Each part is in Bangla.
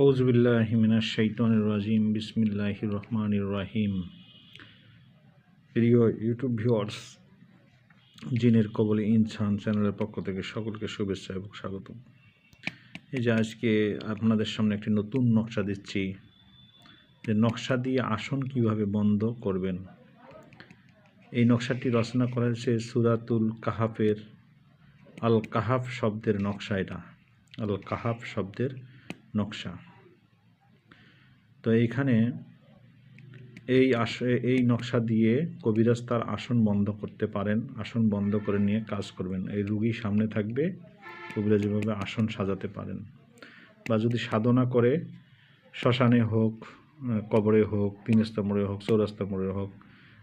আউজবিল্লাহ মিনাশ শাইতানির রাজিম, বিসমিল্লাহির রহমানির রাহিম। প্রিয় ইউটিউব ভিউয়ার্স, জিনের কবলে ইনসান চ্যানেলের পক্ষ থেকে সকলকে শুভেচ্ছা এবং স্বাগত। এই যে আজকে আপনাদের সামনে একটি নতুন নকশা দিচ্ছি। যে নকশা দিয়ে আসন কীভাবে বন্ধ করবেন? এই নকশাটি রচনা করা হয়েছে সুরাতুল কাহাফের আল কাহাফ শব্দের নকশা এটা। আল কাহাফ শব্দের নকশা। তো এইখানে এই আস, এই নকশা দিয়ে কবিরাজ তার আসন বন্ধ করতে পারেন, আসন বন্ধ করে নিয়ে কাজ করবেন। এই রুগী সামনে থাকবে, কবিরাজ এভাবে আসন সাজাতে পারেন। বা যদি সাধনা করে, শ্মশানে হোক, কবরে হোক তিন মোড়ে হোক চৌরাস্তা মোড়ে হোক,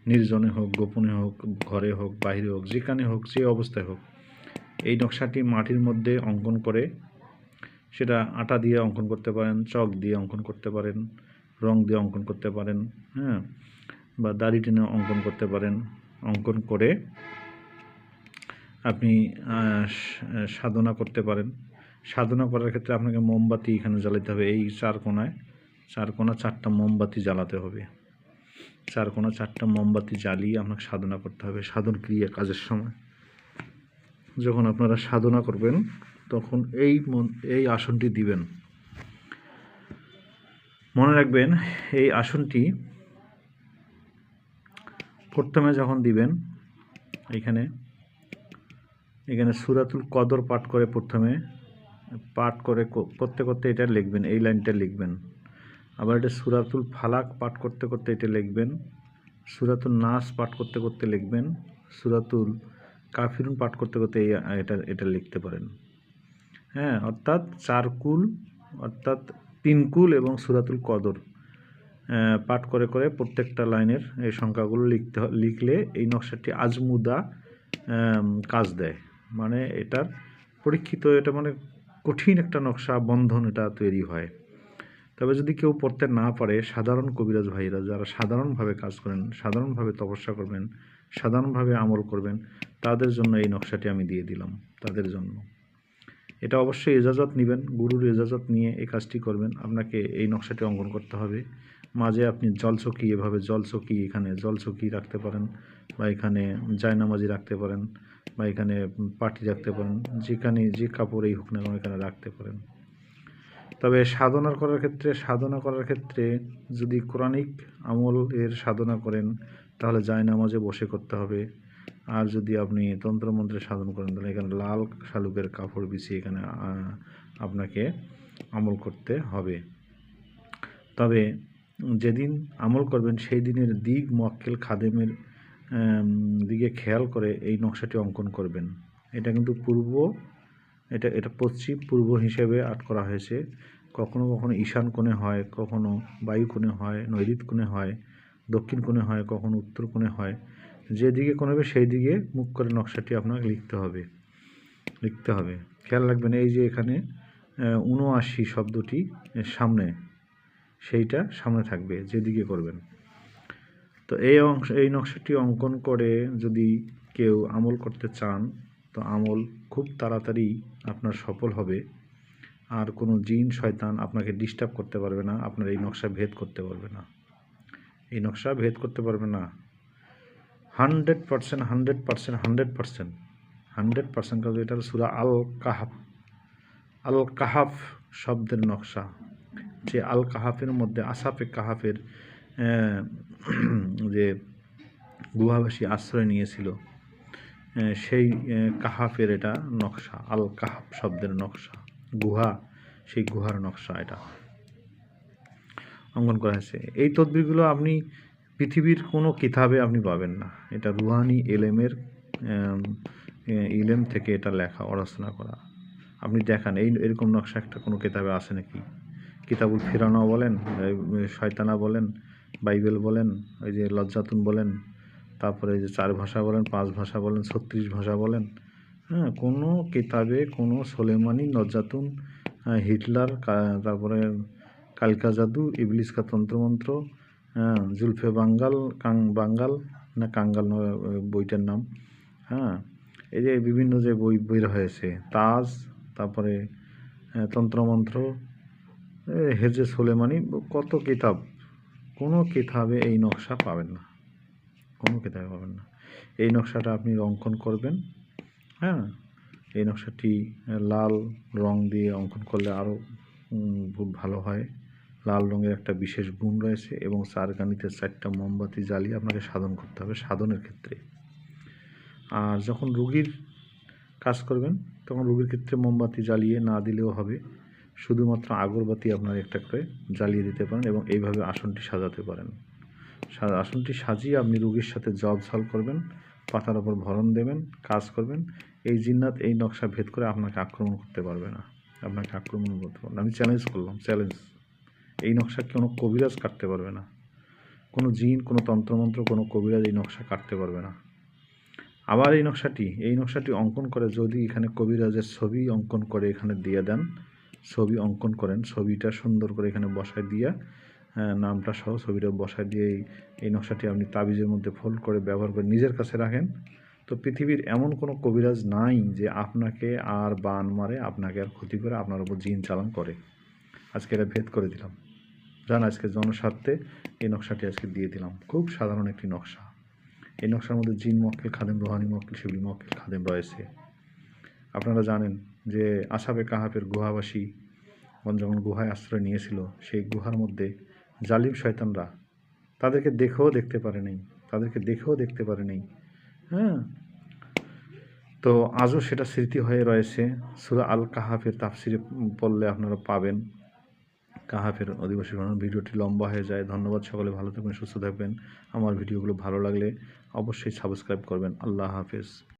নির্জনে হোক, গোপনে হোক, ঘরে হোক বাইরে হোক, যেখানে হোক, যে অবস্থায় হোক, এই নকশাটি মাটির মধ্যে অঙ্কন করে সেটা আটা দিয়ে অঙ্কন করতে পারেন, চক দিয়ে অঙ্কন করতে পারেন, রং দিয়ে অঙ্কন করতে পারেন হ্যাঁ বা দাড়ি টেনে অঙ্কন করতে পারেন। অঙ্কন করে আপনি সাধনা করতে পারেন। সাধনা করার ক্ষেত্রে আপনাকে মোমবাতি এখানে জ্বালাতে হবে। এই চার কোনায়, চার কোনা চারটা মোমবাতি জ্বালাতে হবে। চার কোনা চারটা মোমবাতি জ্বালিয়ে আপনাকে সাধনা করতে হবে। সাধন ক্রিয়া কাজের সময়। যখন আপনারা সাধনা করবেন তখন এই এই আসনটি দিবেন। মনে রাখবেন, এই আসনটি প্রথমে যখন দিবেন, এখানে এখানে সুরাতুল কদর পাঠ করে প্রথমে, পাঠ করে করতে করতে এটা লিখবেন, এই লাইনটা লিখবেন। আবার এটা সুরাতুল ফালাক পাঠ করতে করতে এটা লিখবেন, সুরাতুল নাস পাঠ করতে করতে লিখবেন, সুরাতুল কাফিরুন পাঠ করতে করতে এই, এটা এটা লিখতে পারেন। হ্যাঁ অর্থাৎ চার কুল অর্থাৎ তিন কুল এবং সুরাতুল কদর। পাঠ করে করে প্রত্যেকটা লাইনের এই সংখ্যাগুলো লিখতে লিখলে এই নকশাটি আজমুদা কাজ দেয়। মানে এটার পরীক্ষিত, এটা মানে কঠিন একটা নকশা, বন্ধন এটা তৈরি হয়। তবে যদি কেউ পড়তে না পারে, সাধারণ কবিরাজ ভাইরা যারা সাধারণভাবে কাজ করেন, সাধারণভাবে তপস্যা করবেন, সাধারণভাবে আমল করবেন, তাদের জন্য এই নকশাটি আমি দিয়ে দিলাম, তাদের জন্য। এটা অবশ্যই এজাজত নেবেন, গুরুর এজাজত নিয়ে এই কাজটি করবেন। আপনাকে এই নকশাটি অঙ্কন করতে হবে। মাঝে আপনি জলচকি এভাবে জলচকি এখানে জলচকি রাখতে পারেন বা এখানে জায়নামাজি রাখতে পারেন বা এখানে পাটি রাখতে পারেন। যেখানে যে কাপড়েই হোক না কেন এখানে রাখতে পারেন। তবে সাধনা করার ক্ষেত্রে, সাধনা করার ক্ষেত্রে যদি কোরআনিক আমল এর সাধনা করেন, তাহলে জায়নামাজে বসে করতে হবে। আর যদি আপনি তন্ত্রমন্ত্রে সাধন করেন, তাহলে এখানে লাল শালুকের কাপড় বিছিয়ে এখানে আপনাকে আমল করতে হবে। তবে যেদিন আমল করবেন, সেই দিনের দিক মোয়াক্কেল খাদেমের দিকে খেয়াল করে এই নকশাটি অঙ্কন করবেন। এটা কিন্তু পূর্ব, এটা এটা পশ্চিম পূর্ব হিসেবে আট করা হয়েছে। কখনো কখনো ঈশান কোণে হয়, কখনো বায়ু কোণে হয় নৈরিত কোণে হয়, দক্ষিণ কোণে হয়, কখনো উত্তর কোণে হয়। যেদিকে কোণ হবে সেই দিকে মুখ করে নকশাটি আপনাকে লিখতে হবে। লিখতে হবে। খেয়াল রাখবেন এই যে এখানে উনআশি শব্দটি সামনে। সেইটা সামনে থাকবে, যেদিকে করবেন। তো এই অংশ, এই নকশাটি অঙ্কন করে যদি কেউ আমল করতে চান, তো আমল খুব তাড়াতাড়ি আপনার সফল হবে। আর কোনো জিন, শয়তান আপনাকে ডিস্টার্ব করতে পারবে না, আপনার এই নকশা ভেদ করতে পারবে না। এই নকশা ভেদ করতে পারবে না। Hundred percent hundred percent hundred percent. Hundred percent কাজ এটা সুরা আল কাহাফ আল কাহাফ শব্দের নকশা। যে আল কাহাফের মধ্যে আসাফে কাহাফের যে গুহাবাসী আশ্রয় নিয়েছিল সেই কাহাফের এটা নকশা আল কাহাফ শব্দের নকশা। গুহা, সেই গুহার নকশা এটা। অঙ্কন করা হয়েছে। এই তদবিরগুলো আপনি পৃথিবীর কোনো কিতাবে আপনি পাবেন না। এটা রুহানি এলেমের ইলেম থেকে এটা লেখা রচনা করা। আপনি দেখান, এই এরকম নকশা একটা কোনো কিতাবে আছে নাকি? কিতাবুল ফিরানা বলেন শয়তানা বলেন, বাইবেল বলেন, ওই যে লজ্জাতুন বলেন, তারপরে যে চার ভাষা বলেন, পাঁচ ভাষা বলেন, ছত্রিশ ভাষা বলেন হ্যাঁ কোনো কিতাবে কোনো সোলেমানি লজ্জাতুন হিটলার তারপরে কালকা জাদু, ইবলিস কা তন্ত্রমন্ত্র হ্যাঁ জুলফে বাঙ্গাল, কাং, বাঙ্গাল না কাঙ্গাল বইটার নাম। হ্যাঁ এই যে বিভিন্ন যে বই বের হয়েছে, তাজ, তারপরে তন্ত্রমন্ত্র হেজে সোলেমানি, কত কিতাব। কোনো কিতাবে এই নকশা পাবেন না। কোনো কিতাবে পাবেন না। এই নকশাটা আপনি অঙ্কন করবেন। হ্যাঁ এই নকশাটি লাল রং দিয়ে অঙ্কন করলে আরও খুব ভালো হয়। লাল রঙের একটা বিশেষ গুণ রয়েছে এবং চারকানিতে চারটা মোমবাতি জ্বালিয়ে আপনাকে সাধন করতে হবে সাধনের ক্ষেত্রে। আর যখন রুগীর কাজ করবেন, তখন রুগীর ক্ষেত্রে মোমবাতি জ্বালিয়ে না দিলেও হবে। শুধুমাত্র আগরবাতি আপনার একটা করে জ্বালিয়ে দিতে পারেন এবং এইভাবে আসনটি সাজাতে পারেন। আসনটি সাজিয়ে আপনি রুগীর সাথে জব ঝল করবেন, পাতার ওপর ভরণ দেবেন, কাজ করবেন। এই জিন্নাত, এই নকশা ভেদ করে আপনাকে আক্রমণ করতে পারবে না। আপনাকে আক্রমণ করতে পারবে আমি চ্যালেঞ্জ করলাম চ্যালেঞ্জ এই নকশা কোনো কবিরাজ কাটতে পারবে না? কোনো জিন কোনো তন্ত্রমন্ত্র কোনো কবিরাজ এই নকশা কাটতে পারবে না। আবার এই নকশাটি এই নকশাটি অঙ্কন করে যদি এখানে কবিরাজের ছবি অঙ্কন করে এখানে দিয়ে দেন ছবি অঙ্কন করেন ছবিটা সুন্দর করে এখানে বসায় দিয়ে হ্যাঁ, নামটা সহ ছবিটা বসায় দিয়ে এই নকশাটি আপনি তাবিজের মধ্যে ফোল্ড করে ব্যবহার করে নিজের কাছে রাখেন। তো পৃথিবীর এমন কোনো কবিরাজ নাই যে আপনাকে আর বান মারে আপনাকে আর ক্ষতি করে আপনার উপর জিন চালান করে। আজকে এটা ভেদ করে দিলাম। জান আজকে জনস্বার্থে এই নকশাটি আজকে দিয়ে দিলাম। খুব সাধারণ একটি নকশা। এই নকশার মধ্যে জিন মক্কেল, খাদেম রোহানি মক্কেল শিবলি মক্কেল, খাদেম রয়েছে। আপনারা জানেন যে আসাবে কাহাপের গুহাবাসী যখন গুহায় আশ্রয় নিয়েছিল, সেই গুহার মধ্যে জালিম শয়তানরা তাদেরকে দেখেও দেখতে পারে নাই, তাদেরকে দেখেও দেখতে পারে নাই। হ্যাঁ? তো আজও সেটা স্মৃতি হয়ে রয়েছে। সুরা আল কাহাফের তাফসিরে পড়লে আপনারা পাবেন। কাহাফের অধিবাসী ভ্রমণ ভিডিওটি লম্বা হয়ে যায়। ধন্যবাদ সকলে, ভালো থাকবেন, সুস্থ থাকবেন। আমার ভিডিওগুলো ভালো লাগলে অবশ্যই সাবস্ক্রাইব করবেন। আল্লাহ হাফেজ।